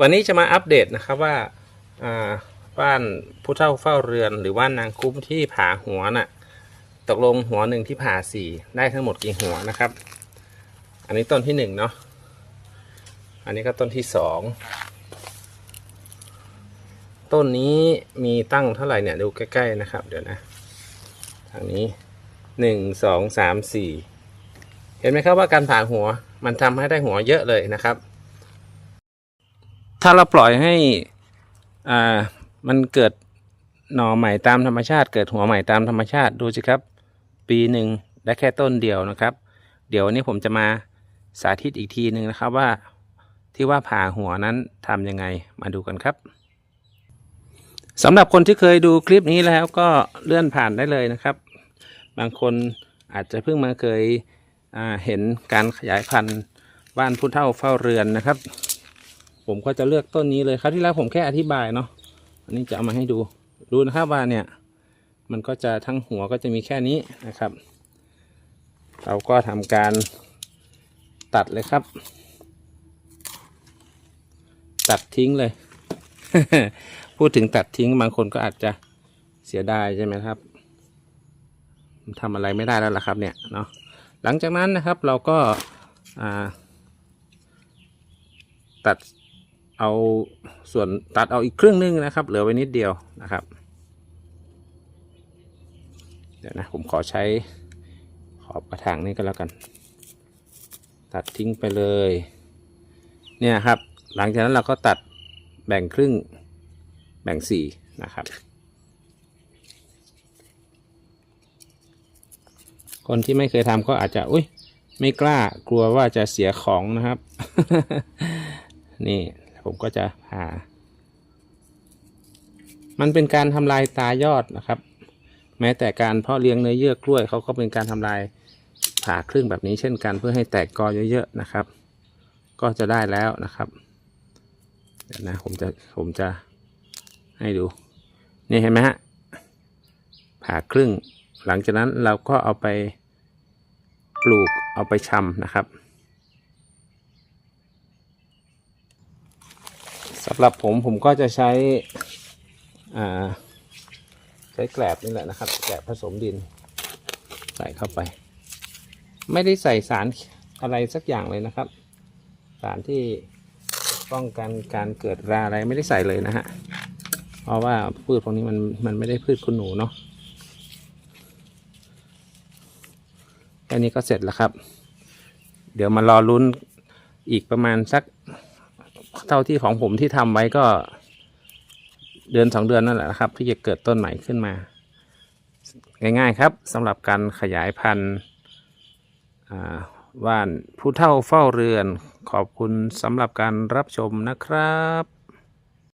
วันนี้จะมาอัปเดตนะครับว่าอ่าบ้านผู้เฒ่าเฝ้าเรือน หรือว่านางคุ้มที่ผ่าหัวน่ะตกลงหัวหนึ่งที่ผ่าสี่ได้ทั้งหมดกี่หัวนะครับ อันนี้ต้นที่หนึ่งเนาะอันนี้ก็ต้นที่สองต้นนี้มีตั้งเท่าไหร่เนี่ยดูใกล้ๆนะครับ เดี๋ยวนะทางนี้หนึ่งสองสามสี่เห็นไหมครับว่าการผ่าหัวมันทำให้ได้หัวเยอะเลยนะครับ ถ้าเราปล่อยให้อ่ามันเกิดหน่อใหม่ตามธรรมชาติ เกิดหัวใหม่ตามธรรมชาติดูสิครับ ปีหนึ่งได้แค่ต้นเดียวนะครับ เดี๋ยววันนี้ผมจะมาสาธิตอีกทีหนึ่งนะครับว่าที่ว่าผ่าหัวนั้นทำยังไงมาดูกันครับสำหรับคนที่เคยดูคลิปนี้แล้วก็เลื่อนผ่านได้เลยนะครับ บางคนอาจจะเพิ่งมาเคยเห็นการขยายพันธุ์บ้านผู้เฒ่าเฝ้าเรือนนะครับ ผมก็จะเลือกต้นนี้เลยครับที่แล้วผมแค่อธิบายเนาะอันนี้จะเอามาให้ดูดูนะครับว่าเนี่ย มันก็จะทั้งหัวก็จะมีแค่นี้นะครับ เราก็ทำการตัดเลยครับ ตัดทิ้งเลย พูดถึงตัดทิ้งบางคนก็อาจจะเสียดายใช่ไหมครับทำอะไรไม่ได้แล้วล่ะครับเนี่ยเนาะหลังจากนั้นนะครับเราก็ตัด เอาส่วนตัดเอาอีกครึ่งหนึงนะครับ เหลือไว้นิดเดียวนะครับ เดี๋ยวนะผมขอใช้ขอบกระถางนี้ก็แล้วกัน ตัดทิ้งไปเลย เนี่ยครับ หลังจากนั้นเราก็ตัดแบ่งครึ่งแบ่งสี่นะครับ คนที่ไม่เคยทำก็อาจจะอุ้ยไม่กล้ากลัวว่าจะเสียของนะครับ นี่ ผมก็จะผ่ามันเป็นการทำลายตายอดนะครับ แม้แต่การเพาะเลี้ยงเนื้อเยื่อกล้วยเขาก็เป็นการทำลายผ่าครึ่งแบบนี้เช่นกันเพื่อให้แตกกอเยอะๆนะครับ ก็จะได้แล้วนะครับเดี๋ยวนะผมจะผมจะให้ดู นี่เห็นไหมฮะผ่าครึ่ง หลังจากนั้นเราก็เอาไปปลูกเอาไปชำนะครับ สำหรับผมผมก็จะใช้ใช้แกลบนี่แหละนะครับ แกลบผสมดิน ใส่เข้าไป ไม่ได้ใส่สารอะไรสักอย่างเลยนะครับ สารที่ป้องกันการเกิดราอะไรไม่ได้ใส่เลยนะฮะ เพราะว่าพืชพวกนี้มันมันไม่ได้พืชคุณหนูเนาะแค่นี้ก็เสร็จแล้วครับ เดี๋ยวมารอลุ้นอีกประมาณสัก เท่าที่ของผมที่ทำไว้ก็ เดือนสองเดือนนั่นแหละครับ ที่จะเกิดต้นใหม่ขึ้นมา ง่าย ๆ ครับสำหรับการขยายพันธุ์ว่านผู้เท่าเฝ้าเรือน ขอบคุณสำหรับการรับชมนะครับ